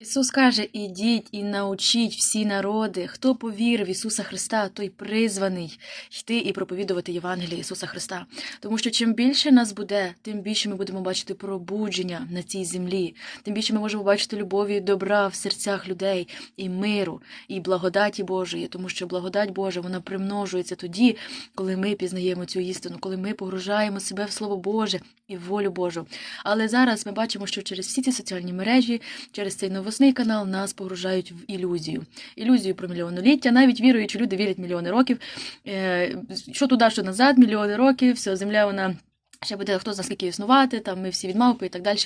Ісус каже: ідіть і научіть всі народи. Хто повірив в Ісуса Христа, той призваний йти і проповідувати Євангеліє Ісуса Христа. Тому що чим більше нас буде, тим більше ми будемо бачити пробудження на цій землі, тим більше ми можемо бачити любові і добра в серцях людей, і миру, і благодаті Божої, тому що благодать Божа вона примножується тоді, коли ми пізнаємо цю істину, коли ми погружаємо себе в Слово Боже і в волю Божу. Але зараз ми бачимо, що через всі ці соціальні мережі, через цей новосний канал нас погружають в ілюзію. Ілюзію про мільйоноліття. Навіть віруючі люди вірять мільйони років. Е, Що туди, що назад, мільйони років, все, земля вона. Ще буде хто знає скільки існувати, там ми всі від мавпи і так далі.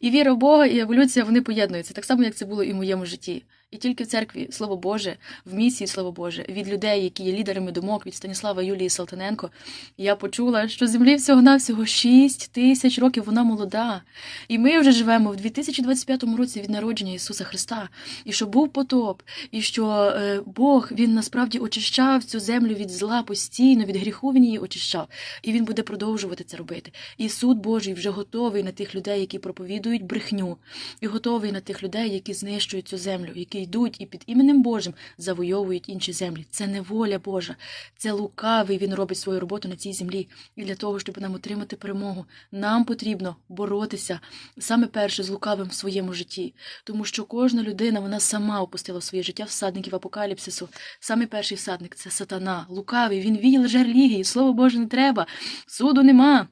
І віра в Бога, і еволюція вони поєднуються, так само, як це було і в моєму житті. І тільки в церкві Слово Боже, в місії Слово Боже, від людей, які є лідерами думок, від Станіслава Юлії Салтаненко, я почула, що землі всього-навсього 6 тисяч років вона молода. І ми вже живемо в 2025 році від народження Ісуса Христа. І що був потоп, і що е, Бог він насправді очищав цю землю від зла постійно, від гріху він її очищав. І він буде продовжувати це робити. І суд Божий вже готовий на тих людей, які проповідують брехню, і готовий на тих людей, які знищують цю землю, які йдуть і під іменем Божим завойовують інші землі. Це не воля Божа, це лукавий. Він робить свою роботу на цій землі. І для того, щоб нам отримати перемогу, нам потрібно боротися саме перше з лукавим в своєму житті, тому що кожна людина вона сама опустила своє життя всадників апокаліпсису. Саме перший всадник це сатана, лукавий. Він віє лжер-релігії, слово Боже не треба, суду нема.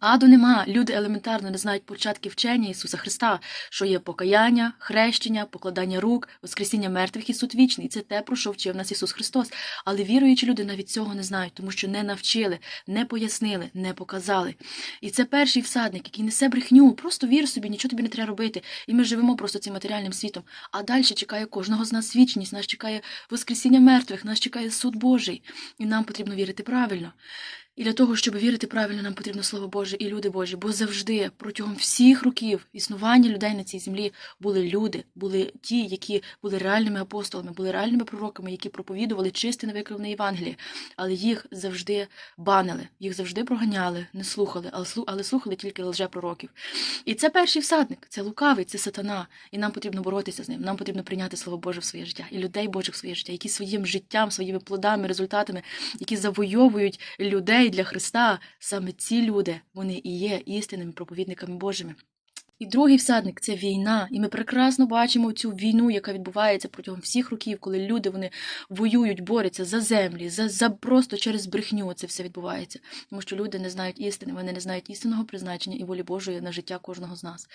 Аду нема. Люди елементарно не знають початки вчення Ісуса Христа, що є покаяння, хрещення, покладання рук, воскресіння мертвих і суд вічний. Це те, про що вчив нас Ісус Христос. Але віруючі люди навіть цього не знають, тому що не навчили, не пояснили, не показали. І це перший всадник, який несе брехню. Просто вір собі, нічого тобі не треба робити. І ми живемо просто цим матеріальним світом. А далі чекає кожного з нас вічність, нас чекає воскресіння мертвих, нас чекає суд Божий. І нам потрібно вірити правильно. І для того, щоб вірити правильно, нам потрібно Слово Боже і люди Божі, бо завжди протягом всіх років існування людей на цій землі були люди, були ті, які були реальними апостолами, були реальними пророками, які проповідували чисте невикривне Євангеліє, але їх завжди банили, їх завжди проганяли, не слухали, але слу- слухали тільки лжепророків. І це перший всадник, це лукавий, це сатана. І нам потрібно боротися з ним. Нам потрібно прийняти Слово Боже в своє життя і людей Божих в своє життя, які своїм життям, своїми плодами, результатами, які завойовують людей для Христа. Саме ці люди вони і є істинними проповідниками Божими. І другий всадник це війна, і ми прекрасно бачимо цю війну, яка відбувається протягом всіх років, коли люди вони воюють, борються за землі, за, за просто через брехню. Це все відбувається, тому що люди не знають істини, вони не знають істинного призначення і волі Божої на життя кожного з нас.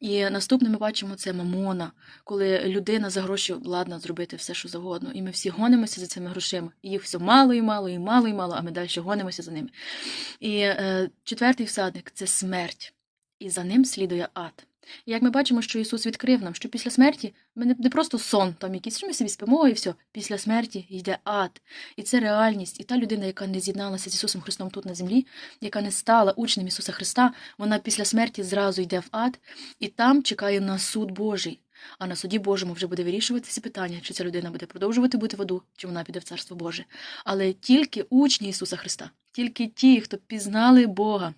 І наступне ми бачимо це мамона, коли людина за гроші ладна зробити все, що завгодно, і ми всі гонимося за цими грошима. І їх все мало і мало, і мало, і мало, а ми далі гонимося за ними. І е, четвертий всадник це смерть і за ним слідує ад. Як ми бачимо, що Ісус відкрив нам, що після смерті ми не, не просто сон, там якийсь, що ми собі спимо і все. Після смерті йде ад. І це реальність. І та людина, яка не з'єдналася з Ісусом Христом тут на землі, яка не стала учнем Ісуса Христа, вона після смерті зразу йде в ад, і там чекає на суд Божий. А на суді Божому вже буде вирішуватися питання, чи ця людина буде продовжувати бути в аду, чи вона піде в Царство Боже. Але тільки учні Ісуса Христа, тільки ті, хто пізнали Бога,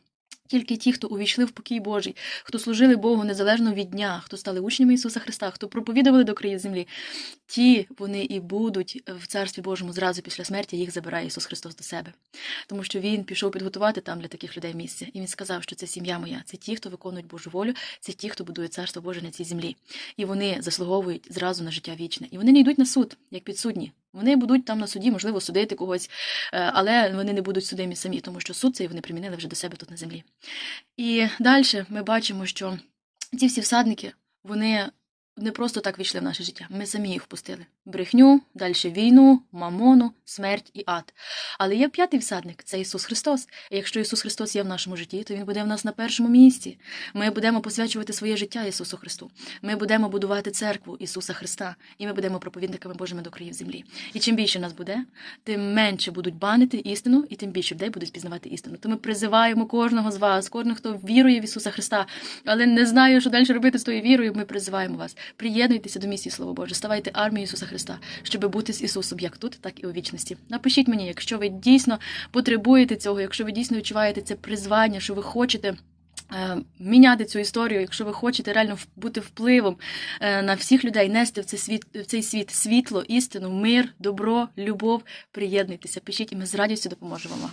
тільки ті, хто увійшли в покій Божий, хто служили Богу незалежно від дня, хто стали учнями Ісуса Христа, хто проповідували до країн землі, ті вони і будуть в Царстві Божому зразу після смерті, їх забирає Ісус Христос до себе. Тому що Він пішов підготувати там для таких людей місце. І Він сказав, що це сім'я моя, це ті, хто виконують Божу волю, це ті, хто будує Царство Боже на цій землі. І вони заслуговують зразу на життя вічне. І вони не йдуть на суд, як підсудні. Вони будуть там на суді, можливо, судити когось, е, але вони не будуть судимі самі, тому що суд цей вони примінили вже до себе тут на землі. І далі ми бачимо, що ці всі всадники, вони не просто так війшли в наше життя. Ми самі їх впустили. Брехню, далі війну, мамону, смерть і ад. Але є п'ятий всадник це Ісус Христос. І якщо Ісус Христос є в нашому житті, то Він буде в нас на першому місці. Ми будемо посвячувати своє життя Ісусу Христу. Ми будемо будувати церкву Ісуса Христа, і ми будемо проповідниками Божими до країв землі. І чим більше нас буде, тим менше будуть банити істину, і тим більше людей будуть пізнавати істину. То ми призиваємо кожного з вас, кожного, хто вірує в Ісуса Христа, але не знає, що далі робити з тою вірою. Ми призиваємо вас. Приєднуйтеся до місії Слово Боже, ставайте армією Ісуса Христа, щоб бути з Ісусом як тут, так і у вічності. Напишіть мені, якщо ви дійсно потребуєте цього, якщо ви дійсно відчуваєте це призвання, що ви хочете. е, міняти цю історію, якщо ви хочете реально бути впливом е, на всіх людей, нести в цей світ, в цей світ світло, істину, мир, добро, любов, приєднуйтеся, пишіть, і ми з радістю допоможемо вам.